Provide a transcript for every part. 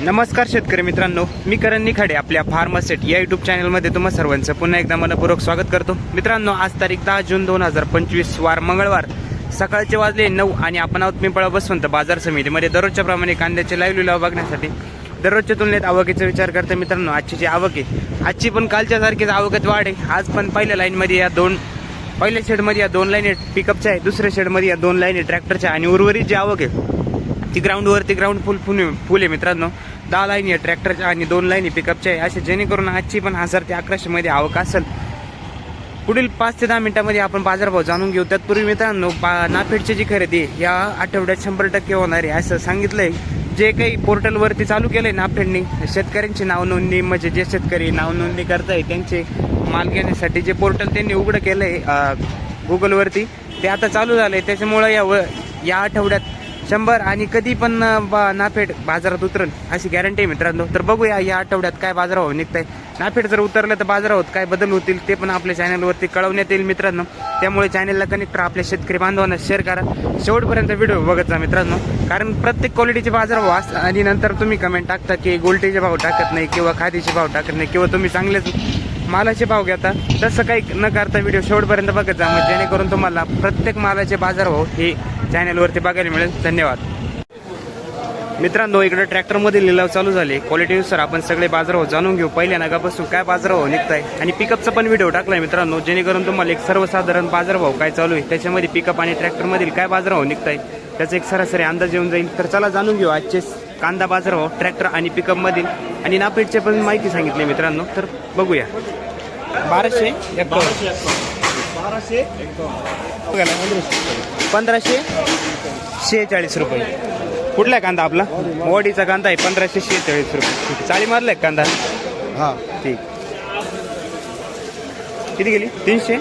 नमस्कार शेतकरी मित्रांनो मी करण निखाडे आपल्या फार्मासेट या युट्यूब चॅनलमध्ये तुम्हा सर्वांचं पुन्हा एकदा मनपूर्वक स्वागत करतो. मित्रांनो आज तारीख दहा जून दोन हजार पंचवीस वार मंगळवार सकाळचे वाजले नऊ आणि आपण आहोत पिंपळा बसवंत बाजार समितीमध्ये. दररोजच्या प्रमाणे कांद्याचे लाईव्ह लिलाव बघण्यासाठी दररोजच्या तुलनेत आवकीचा विचार करता मित्रांनो आजची जी आवक आहे आजची पण कालच्या सारखीच आवकत वाढ आहे. आज पण पहिल्या लाईनमध्ये या दोन पहिल्या शेडमध्ये या दोन लाईन पिकअपच्या आहे दुसऱ्या शेडमध्ये या दोन लाईन ट्रॅक्टरच्या आणि उर्वरित जी आवक आहे ती ग्राउंडवरती ग्राउंड फुल फुल फुल आहे मित्रांनो. दहा लाईनी आहे ट्रॅक्टरच्या आणि दोन लाईनी पिकअपच्या आहे असे जेणेकरून आजची पण हजार ते अकराशेमध्ये आवक असेल. पुढील पाच ते दहा मिनिटांमध्ये आपण बाजारभाव जाणून घेऊ. तत्पूर्वी मित्रांनो बा नाफेडची जी खरेदी या आठवड्यात शंभर टक्के होणार आहे असं सांगितलंय. जे काही पोर्टलवरती चालू केलं आहे नाफेडनी शेतकऱ्यांची नावनोंदणी म्हणजे जे शेतकरी नावनोंदणी करत करताय त्यांचे माल घेण्यासाठी जे पोर्टल त्यांनी उघडं केलं आहे गुगलवरती ते आता चालू झालं आहे त्याच्यामुळं या व या आठवड्यात शंभर आणि कधी पण बा- नाफेड बाजारात उतरल अशी गॅरंटी आहे मित्रांनो. तर बघूया या आठवड्यात काय बाजारभाव निघताय. नाफेड जर उतरलं तर बाजारावर काय बदल होतील ते पण आपल्या चॅनलवरती कळवण्यात येईल मित्रांनो. त्यामुळे चॅनलला कनेक्ट आपल्या शेतकरी बांधवांना शेअर करा. शेवटपर्यंत व्हिडिओ बघत जा मित्रांनो. कारण प्रत्येक क्वालिटीचे बाजारभाव असतात आणि नंतर तुम्ही कमेंट टाकता की गोल्टीचे भाव टाकत नाही किंवा खादीचे भाव टाकत नाही किंवा तुम्ही चांगलेच मालाचे भाव घेता तसं काही न करता व्हिडिओ शेवटपर्यंत बघत जा मग जेणेकरून तुम्हाला प्रत्येक मालाचे बाजारभाव हे चॅनलवरती बघायला मिळेल. धन्यवाद. मित्रांनो इकडे ट्रॅक्टरमध्ये लिलाव चालू झाले. क्वालिटीनुसार आपण सगळे बाजारभाव जाणून घेऊ. पहिल्या नगापासून काय बाजारभाव निघताय? आणि पिकअपचा पण व्हिडिओ टाकलाय मित्रांनो जेणेकरून तुम्हाला एक सर्वसाधारण बाजारभाव काय चालू आहे? त्याच्यामध्ये पिकअप आणि ट्रॅक्टरमधील काय बाजारभाव निघताय? त्याचा एक सरासरी अंदाज येऊन जाईल. तर चला जाणून घेऊ आजचे कांदा बाजारभाव ट्रॅक्टर आणि पिकअप मधील. आणि नापेडचे पण माहिती सांगितली मित्रांनो तर बघूया. बाराशे एकावन्न. पंधराशे. शेहेचाळीस रुपये. कुठला आहे कांदा आपला? मोडीचा कांदा आहे पंधराशे शेहेचाळीस रुपये. चाळी मारलाय का कांदा? हा. ठीक. किती गेली? तीनशे?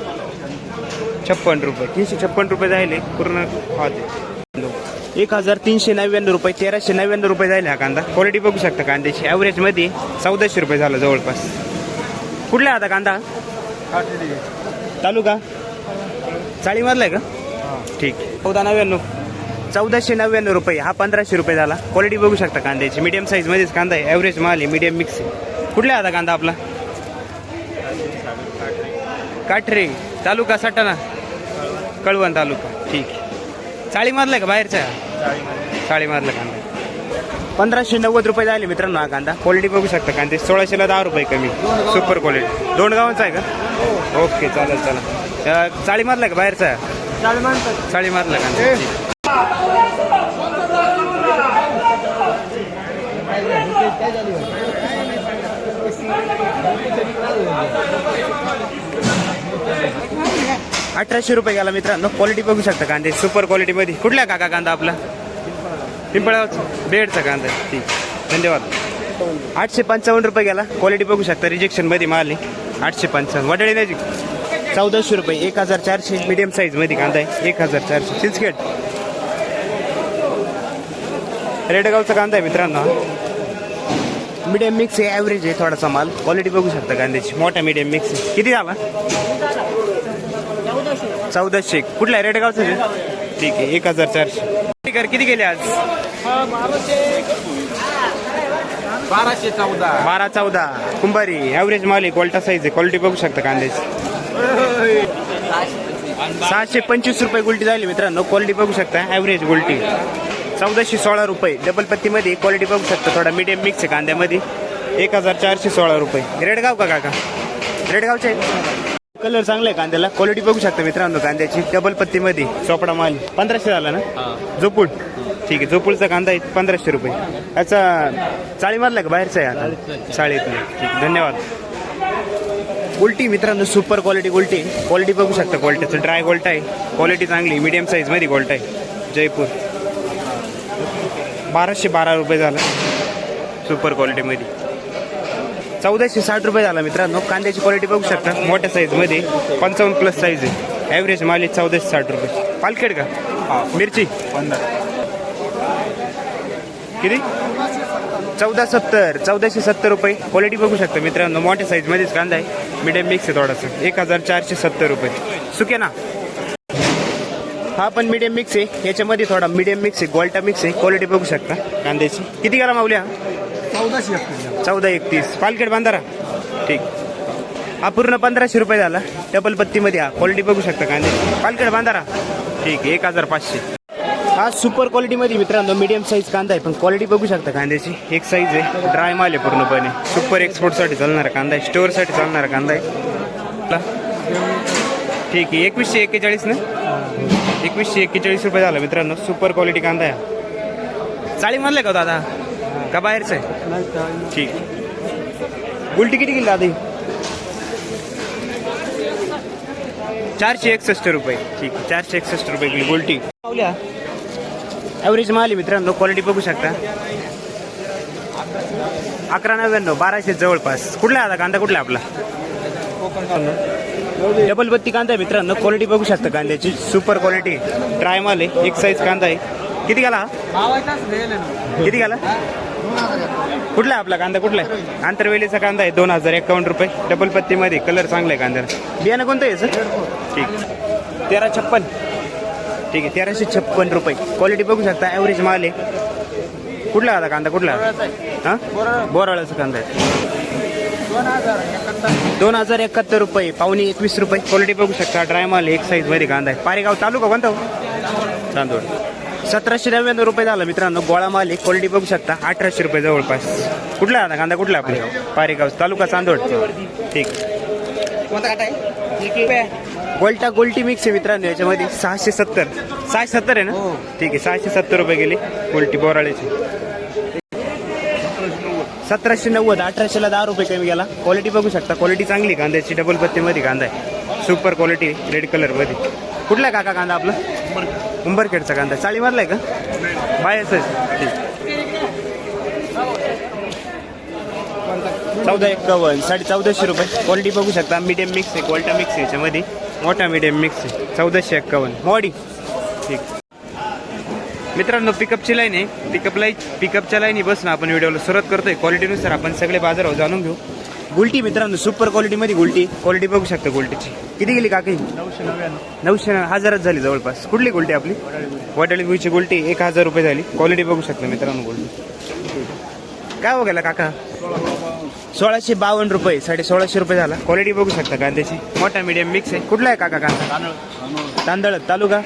छप्पन रुपये. तीनशे छप्पन रुपये जायले पूर्ण हा ते. एक हजार तीनशे नव्याण्णव रुपये तेराशे नव्याण्णव रुपये जायले हा कांदा. क्वालिटी बघू शकता कांद्याची. ॲव्हरेजमध्ये चौदाशे रुपये झाला जवळपास. कुठला आहे आता कांदा? तालुका? चाळी मारलाय का? ठीक. चौदा नव्याण्णव. चौदाशे नव्याण्णव रुपये. हा पंधराशे रुपये झाला. क्वालिटी बघू शकता कांद्याची. मीडियम साईजमध्येच कांदा आहे. ॲव्हरेज माल आहे. मीडियम मिक्स आहे. कुठला आहे आता कांदा आपला? काठरे. तालुका सटाणा. कळवण तालुका. ठीक. आहे चाळी मारलाय का बाहेरच्या चाळी मारला कांदा. पंधराशे नव्वद रुपये झाले मित्रांनो हा कांदा. क्वालिटी बघू शकता कांदे. सोळाशेला दहा रुपये कमी. सुपर क्वालिटी दोन गावांचा आहे का? ओके चालेल चला अं, चाळी मारला का बाहेरचा? चाळी मारला कांदा. अठराशे रुपये गेला मित्रांनो. क्वालिटी बघू शकता कांदे. सुपर क्वालिटीमध्ये कुठल्या काका कांदा आपला? पिंपळाचा बेडचा कांदा. ठीक. धन्यवाद. आठशे पंचावन्न रुपये गेला. क्वालिटी बघू शकता. रिजेक्शनमध्ये माल आहे. आठशे पंचावन्न. वडळी नाही चौदाशे रुपये. एक हजार चारशे. मीडियम साईजमध्ये कांदा आहे. एक हजार चारशे. चिंचखेड रेडगावचा कांदा आहे मित्रांनो. मीडियम मिक्स आहे. ॲव्हरेज आहे थोडासा माल. क्वालिटी बघू शकता कांद्याची. मोठा मीडियम मिक्स आहे. किती झाला? चौदाशे कुठला आहे? रेडगावचा आहे? ठीक आहे एक हजार चारशे. ठीक आहे, किती गेले आज? बाराशे चौदा. बारा चौदा. कुंभारी ॲव्हरेज माल आहे क्वालिटा साईज आहे. क्वालिटी बघू शकता कांद्याची. सहाशे पंचवीस रुपये गुलटी झाली मित्रांनो. क्वालिटी बघू शकता ॲव्हरेज गुलटी. चौदाशे सोळा रुपये. डबल पत्तीमध्ये क्वालिटी बघू शकता. थोडा मीडियम मिक्स आहे कांद्यामध्ये. एक हजार चारशे सोळा रुपये. रेडगाव का काका? रेडगावचे कलर चांगला आहे कांद्याला. क्वालिटी बघू शकता मित्रांनो कांद्याची. डबल पत्तीमध्ये चोपडा माल. पंधराशे झाला ना? जोपूड ठीक आहे जोपूडचा कांदा आहे पंधराशे रुपये. याचा चाळी मारला का बाहेरचा आहे आता? चाळीतले. ठीक आहे, धन्यवाद. उलटी मित्रांनो सुपर क्वालिटी उलटी. क्वालिटी बघू शकता क्वालिटीचं ड्राय गोल्ट आहे. क्वालिटी चांगली. मीडियम साईजमध्ये गोल्ट आहे. जयपूर. बाराशे बारा रुपये झाला. सुपर क्वालिटीमध्ये चौदाशे साठ रुपये झाला मित्रांनो. कांद्याची क्वालिटी बघू शकता. मोठ्या साईजमध्ये पंचावन्न प्लस साईज आहे. ॲव्हरेज माल चौदाशे साठ रुपये. पालखेड का? मिरची? किती? चौदा सत्तर. चौदाशे सत्तर रुपये. क्वालिटी बघू शकता मित्रांनो. मोठ्या साईजमध्येच कांदा आहे. मीडियम मिक्स आहे थोडासा. एक हजार चारशे सत्तर रुपये. सुके ना? हा पण मीडियम मिक्स आहे. याच्यामध्ये थोडा मीडियम मिक्स आहे. गोल्टा मिक्स आहे. क्वालिटी बघू शकता. कांद्याची. किती करा माऊली हा चौदाशे चौदा एकतीस. पालखेड बांधारा. ठीक. हा पूर्ण पंधराशे रुपये झाला. डबल पत्तीमध्ये हा. क्वालिटी बघू शकता कांदे पालखेड बांधारा. ठीक आहे एक हजार पाचशे. हा सुपर क्वालिटीमध्ये मित्रांनो मीडियम साईज कांदा आहे. पण क्वालिटी बघू शकता कांद्याची. एक साईज आहे. ड्राय माल आहे पूर्णपणे. सुपर एक्सपोर्टसाठी चालणारा कांदा आहे. स्टोअरसाठी चालणारा कांदा आहे. ठीक आहे एकवीसशे एक्केचाळीस ना? एकवीसशे एक्केचाळीस रुपये झाला मित्रांनो. सुपर क्वालिटी कांदा आहे चाळी आहे का हो दादा? का बाहेरचं आहे? ठीक. गुलटी किती किलो आधी? चारशे एकसष्ट रुपये. ठीक आहे चारशे एकसष्ट रुपये किलो उलटी ॲव्हरेज माल मित्रांनो क्वालिटी बघू शकता. अकरा नव्याण्णव बाराशे जवळपास. कुठला आहे आता कांदा? कुठला आहे आपला? डबल बत्ती कांदा आहे मित्रांनो क्वालिटी बघू शकता कांद्याची. सुपर क्वालिटी ड्राय माल आहे एक साईज कांदा आहे. किती घाला किती घाला कुठला आपला कांदा? कुठला आहे? आंतरवेलीचा कांदा आहे दोन हजार एकावन्न रुपये. डबल पत्तीमध्ये कलर चांगला आहे कांद्याला. बियाणं कोणतं आहे सर ठीक. तेरा छप्पन. ठीक आहे तेराशे छप्पन रुपये. क्वालिटी बघू शकता ॲव्हरेज माल आहे. कुठला आता कांदा? कुठला? हां? बोराळाचा कांदा आहे. दोन हजार एकाहत्तर रुपये पावणे एकवीस रुपये. क्वालिटी बघू शकता ड्राय माल एक साईजमध्ये कांदा आहे. पारेगाव तालुका कोणता हो? चांदोड सतराशे नव्याण्णव रुपये झाला मित्रांनो. गोळा माल आहे क्वालिटी बघू शकता. अठराशे रुपये जवळपास. कुठला आहे आता कांदा? कुठला आहे आपला? पारेगाव तालुका चांदोड ठीक. गोल्टा गोल्टी मिक्स आहे मित्रांनो याच्यामध्ये सहाशे सत्तर. सहाशे सत्तर आहे ना? ठीक आहे सहाशे सत्तर रुपये गेले गोल्टी बोराळ्याची सतराशे नव्वद अठराशेला दहा रुपये कमी गेला. क्वालिटी बघू शकता. क्वालिटी चांगली कांद्याची. डबल पत्तीमध्ये कांदा आहे. सुपर क्वालिटी रेड कलरमध्ये कुठला काका कांदा आपला? उंबरखेडचा कांदा. चाळीमधला आहे का? बायच ठीक. चौदा एक्कावन्न साडे चौदाशे रुपये. क्वालिटी बघू शकता. मीडियम मिक्स आहे क्वाल्टा मिक्स आहे याच्यामध्ये. मोठा मीडियम मिक्स आहे. चौदाशे एक्कावन्न मॉडी ठीक. मित्रांनो पिकअपची लाईन आहे. पिकअप लाईन पिकअपच्या लाईनी बसून आपण व्हिडिओला सुरुवात करतोय. क्वालिटीनुसार आपण सगळे बाजार जाणून घेऊ. गुलटी मित्रांनो सुपर क्वालिटीमध्ये गुलटी. क्वालिटी बघू शकता गुलटीची. किती गेली काकी? नऊशे नव्याण्णव. नऊशे हजारच झाली जवळपास. कुठली गुलटी आपली? वडाळी गुईची गुलटी एक हजार रुपये झाली. क्वालिटी बघू शकता मित्रांनो गुलटी. काय हो बघायला काका? सोळाशे बावन्न रुपये साडे सोळाशे रुपये झाला. क्वालिटी बघू शकता कांद्याची. मोठा मीडियम मिक्स आहे. कुठला आहे काका कांदा? तांदळ. तालुका?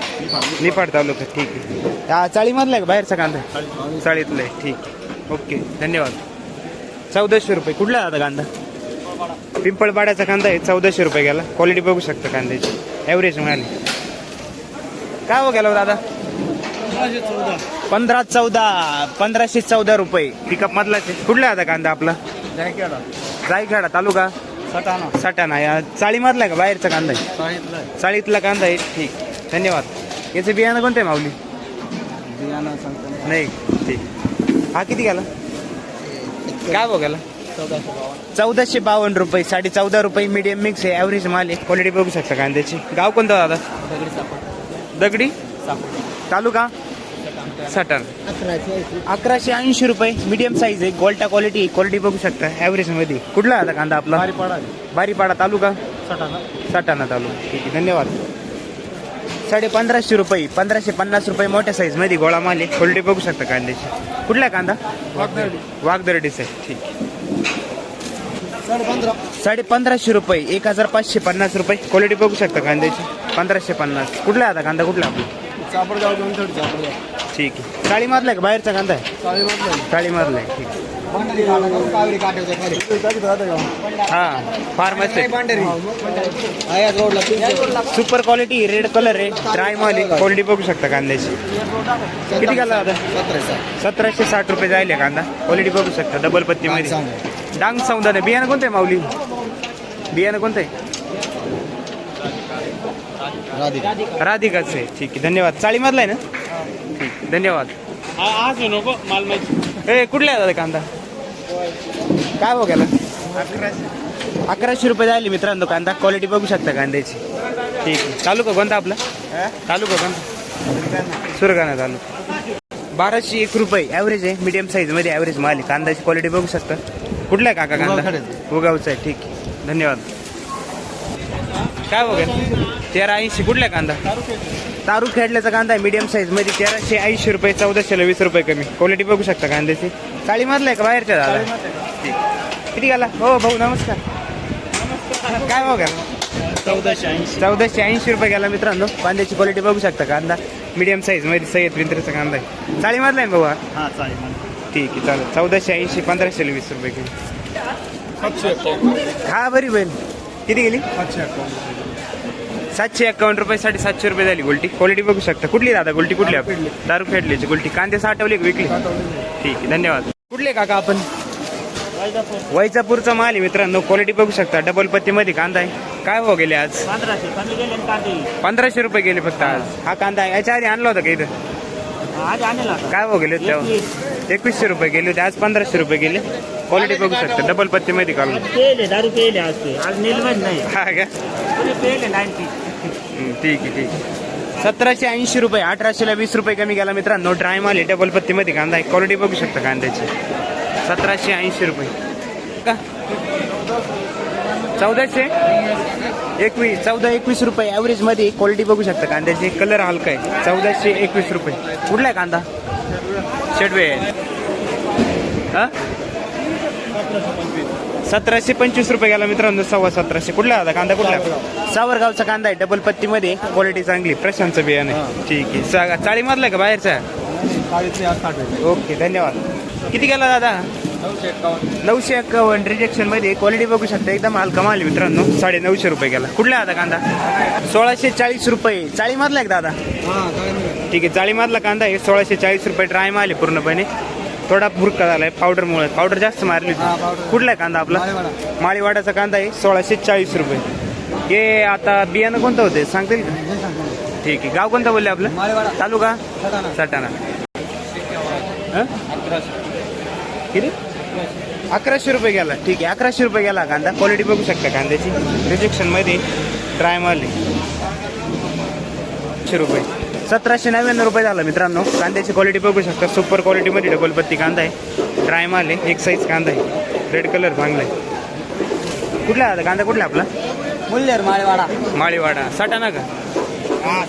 निफाड तालुका ठीक आहे. चाळीमधला आहे का बाहेरचा कांदा? चाळीतला आहे. ठीक ओके धन्यवाद. चौदाशे रुपये. कुठला आता कांदा? पिंपळपाड्याचा कांदा आहे चौदाशे रुपये गेला. क्वालिटी बघू शकता कांद्याची. ॲव्हरेज मिळाली काय हो गेला हो दादा? पंधरा चौदा पंधराशे चौदा रुपये. पिकअप मधलाच आहे. कुठला आहे आता कांदा आपला? जायखेडा. तालुका? सटाणा. सटाणा या चाळीमधला आहे का बाहेरचा कांदा आहे? चाळीतला कांदा आहे. ठीक. धन्यवाद. याचं बियाणं कोणतं आहे माऊली? बियाणं सांगतो. नाही. ठीक. हा किती गेला? काय बघ गेला? चौदाशे बावन्न. रुपये साडे चौदा रुपये मीडियम मिक्स आहे. ॲव्हरेज माल आहे. क्वालिटी बघू शकता कांद्याची गाव कोणतं दादा? दगडी सापड. दगडी? सापड. तालुका? सटन अकराशे ऐंशी. रुपये. मीडियम साईज आहे. गोल्टा क्वालिटी क्वालिटी बघू शकता. ॲव्हरेजमध्ये. कुठला आता कांदा आपला? बारी पडा बारीपाडा तालुका? सटाणा. सटाणा तालुका. ठीक आहे. धन्यवाद. साडे पंधराशे रुपये. पंधराशे पन्नास रुपये मोठ्या साईजमध्ये गोळा माल आहे. क्वालिटी बघू शकता कांद्याची. कुठला कांदा? वागदर्डी वाघदरडीचा आहे. ठीक आहे. साडे पंधरा साडे पंधराशे रुपये एक हजार पाचशे पन्नास रुपये. क्वालिटी बघू शकता कांद्याची. पंधराशे पन्नास. कुठला आहे आता कांदा? कुठला आपला? चापडगाव दोन थोडी चापडगाव ठीक आहे. चाळीमधला आहे का? बाहेरचा कांदा आहे? चाळीमधला आहे ठीक आहे. हा रोडला तीनशे सुपर क्वालिटी रेड कलर आहे. ड्राय माल आहे. क्वालिटी बघू शकता कांद्याची. किती घाला आता सतराशे. सतराशे साठ रुपये जायले कांदा. क्वालिटी बघू शकता डबल पत्तीमध्ये डांग सौंदर्य आहे बियाणं कोणतं आहे माऊली? बियाणं कोणतं आहे? राधिका. राधिकाचं आहे. ठीक आहे धन्यवाद. चाळीमधला आहे ना? ठीक धन्यवाद. आज नको माल माहिती. ए कुठला आहे दादा कांदा? काय हो गेला अकराशे. रुपये जायले मित्रांनो कांदा क्वालिटी बघू शकता कांद्याची. ठीक आहे. तालुका कोणता आपला? तालुका कोणता? सुरगाणा. तालुका बाराशे एक रुपये ॲव्हरेज आहे मीडियम साईजमध्ये ॲव्हरेज माल आहे. कांद्याची क्वालिटी बघू शकता. कुठला आहे काका कांदा. उगावचा आहे ठीक आहे. धन्यवाद. काय बघेल तेरा ऐंशी कुठला आहे कांदा? तारू खेळल्याचा कांदा आहे मीडियम साईजमध्ये तेराशे ऐंशी रुपये चौदाशेला वीस रुपये कमी. क्वालिटी बघू शकता कांद्याची. चाळी मधला आहे का बाहेरच्या दादा? ठीक. किती गेला? हो भाऊ नमस्कार. काय भाऊ गेला? चौदाशे ऐंशी. चौदाशे ऐंशी रुपये गेला मित्रांनो. कांद्याची क्वालिटी बघू शकता कांदा. मीडियम साईजमध्ये सय्यद विंत्रीचा कांदा आहे. चाळी मधला आहे भाऊ? हा? ठीक आहे चालेल. चौदाशे ऐंशी पंधराशे वीस रुपये सातशे हा बरी बहीण. किती गेली? सातशे सातशे एकावन्न रुपये साडे सातशे रुपये झाली गुलटी. क्वालिटी बघू शकता. कुठली दादा? गुलटी कुठली आपण? फेडली. दारू फेडलीची गुलटी. कांदे साठवले का विकली? ठीक आहे धन्यवाद. कुठले काका आपण? वैजापूरचा माल आहे मित्रांनो. क्वालिटी बघू शकता. डबल पत्तीमध्ये कांदा आहे. काय भाव गेले आज? पंधराशे. रुपये गेले फक्त आज. हा कांदा आहे. याच्या आधी आणला होता का इथं? काय भाव गेले तेव्हा? एकवीसशे रुपये गेले होते. आज पंधराशे रुपये गेले. क्वालिटी बघू शकता. डबल पत्तीमध्ये काढून. दारू हा का? ठीक आहे ठीक आहे. सतराशे ऐंशी रुपये अठराशेला वीस रुपये कमी गेला मित्रांनो. ड्राय माल आहे डबल पत्तीमध्ये कांदा आहे. क्वालिटी बघू शकता कांद्याची. सतराशे ऐंशी रुपये. का? चौदाशे? एकवीस चौदा एकवीस रुपये ॲव्हरेजमध्ये क्वालिटी बघू शकता कांद्याची. कलर हलका आहे. चौदाशे एकवीस रुपये. कुठला आहे कांदा? शेडवे हां? सतराशे पंचवीस रुपये गेला मित्रांनो सव्वा सतराशे. कुठला आता? कांदा कुठला सावरगावचा कांदा आहे डबल पत्तीमध्ये. क्वालिटी चांगली. प्रशांतचं बियाणं. ठीक आहे. सा- चाळीमधला आहे का बाहेरचा? ओके धन्यवाद. किती गेला दादा? नऊशे एक्कावन्न रिजेक्शनमध्ये क्वालिटी बघू शकता. एकदम हाल कमाल मित्रांनो. साडे नऊशे रुपये गेला. कुठला आता कांदा? सोळाशे चाळीस रुपये. चाळीमधला आहे का दादा? हा ठीक आहे. चाळीमधला कांदा आहे. सोळाशे चाळीस रुपये ड्राय माल आहे पूर्णपणे. थोडा भुरका झालाय पावडरमुळे पावडर जास्त मारली. कुठला आहे कांदा आपला? माळीवाडा. माळीवाडाचा कांदा आहे सोळाशे चाळीस रुपये. हे आता बियाणं कोणतं होते? सांगतील का? ठीक आहे. गाव कोणतं बोलले आपलं. तालुका? सटाणा. हं? किती? अकराशे रुपये गेला. ठीक आहे. अकराशे रुपये गेला कांदा. क्वालिटी बघू शकता कांद्याची. रिजेक्शनमध्ये ड्राय आहे शे रुपये. सतराशे नव्याण्णव रुपये झाला मित्रांनो. कांद्याची क्वालिटी बघू शकता. सुपर क्वालिटीमध्ये डबल पत्ती कांदा आहे. ड्राय माल आहे. एक साईज कांदा आहे. रेड कलर चांगला आहे. कुठला आहे आता? कांदा कुठला आपला? मुल्लेर माळेवाडा. माळीवाडा. सटाणा का? हा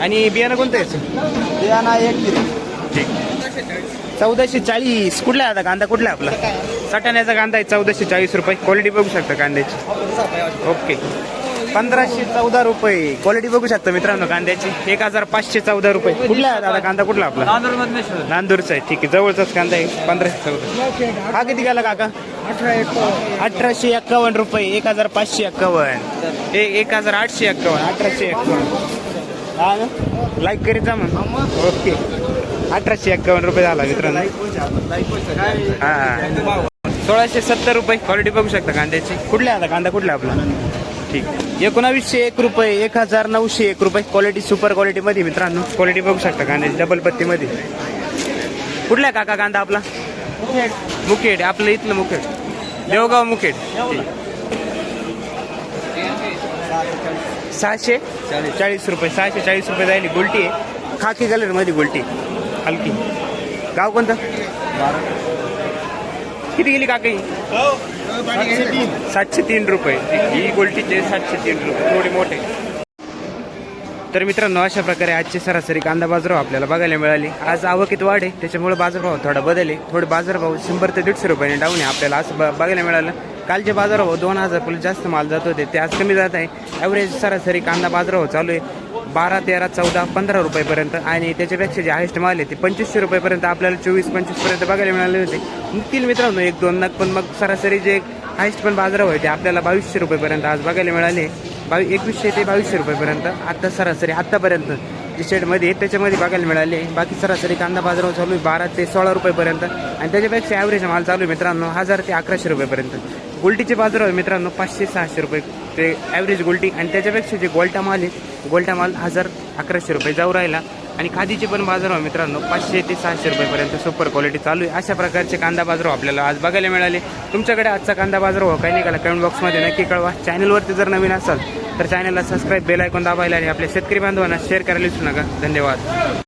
आणि बियाणं कोणतं आहे बियाणा एक ठीक. चौदाशे चाळीस. कुठला आहे आता? कांदा कुठला आहे आपला? सटाण्याचा कांदा आहे. चौदाशे चाळीस रुपये. क्वालिटी बघू शकता कांद्याची. ओके पंधराशे चौदा रुपये. क्वालिटी बघू शकता मित्रांनो कांद्याची. एक हजार पाचशे चौदा रुपये. कुठला आहे दादा कांदा कुठला आपला? नांदूरचा आहे. ठीक आहे. जवळचाच कांदा आहे. पंधराशे चौदा. हा किती गेला काका? अठरा एक अठराशे एक्कावन्न रुपये. एक हजार पाचशे एक्कावन्न. ए एक हजार आठशे एक्कावन्न. अठराशे एक्कावन्न. हा ना? लाईक करीत जा मग ओके अठराशे एक्कावन्न रुपये झाला मित्रांनो. हा. सोळाशे सत्तर रुपये. क्वालिटी बघू शकता कांद्याची. कुठले आता? कांदा कुठला आपला? ठीक. एकोणावीसशे एक रुपये एक हजार नऊशे एक रुपये क्वालिटी सुपर क्वालिटी मध्ये मित्रांनो. क्वालिटी बघू शकता कांद्याची डबल पत्तीमध्ये कुठला आहे काका कांदा आपला? मुखेड आपलं इथलं मुखेड. देवगाव मुखेड. सहाशे? चाळीस रुपये सहाशे चाळीस रुपये जायली. गुलटी आहे. खाकी कलरमध्ये गुलटी. हलकी. गाव कोणतं? किती गेली काकाई सातशे तीन रुपये. ही गोल्टीचे सातशे तीन रुपये. थोडे मोठे. तर मित्रांनो अशा प्रकारे आजची सरासरी कांदा बाजारभाव आपल्याला बघायला मिळाली. आज आवकीत वाढ आहे. त्याच्यामुळे बाजारभाव थोडा बदल आहे. थोडे बाजारभाव शंभर ते दीडशे रुपयाने डाऊन आहे. आपल्याला असं ब- बघायला मिळालं. कालचे बाजारभाव दोन हजार प्लस जास्त माल जात होते. ते आज कमी जात आहे. ॲव्हरेज सरासरी कांदा बाजारभाव चालू आहे. बारा तेरा चौदा पंधरा रुपयेपर्यंत आणि त्याच्यापेक्षा जे हायस्ट माल आहे ते पंचवीसशे रुपयेपर्यंत आपल्याला चोवीस पंचवीसपर्यंत बघायला मिळाले होते. निघतील मित्रांनो एक दोन नग पण मग सरासरी जे हायस्ट पण बाजार होते आपल्याला बावीसशे रुपयेपर्यंत आज बघायला मिळाले. बावी एकवीसशे ते बावीसशे रुपयेपर्यंत. आत्ता सरासरी आत्तापर्यंत जे शेडमध्ये आहेत त्याच्यामध्ये बघायला मिळाले. बाकी सरासरी कांदा बाजारभाव चालू आहे बारा ते सोळा रुपयेपर्यंत. आणि त्याच्यापेक्षा ॲव्हरेज माल चालू आहे मित्रांनो हजार ते अकराशे रुपयेपर्यंत. गोल्टीचे बाजार आहे मित्रांनो पाचशे सहाशे रुपये ते ॲव्हरेज गोल्टी. आणि त्याच्यापेक्षा जे गोल्टा माल आहे गोल्टा माल हजार अकराशे रुपये जाऊ राहिला. आणि खादीचे पण बाजारभाव मित्रांनो पाचशे ते सहाशे रुपयेपर्यंत सुपर क्वालिटी चालू आहे. अशा प्रकारचे कांदा बाजार हो आपल्याला आज बघायला मिळाले. तुमच्याकडे आजचा कांदा बाजारभाव हो, काही निघाला कमेंट बॉक्समध्ये नक्की कळवा. चॅनलवरती जर नवीन असाल तर चॅनलला सबस्क्राईब बेल ऐकून दाबायला आणि आपल्या शेतकरी बांधवांना शेअर करायला विसरू नका. धन्यवाद.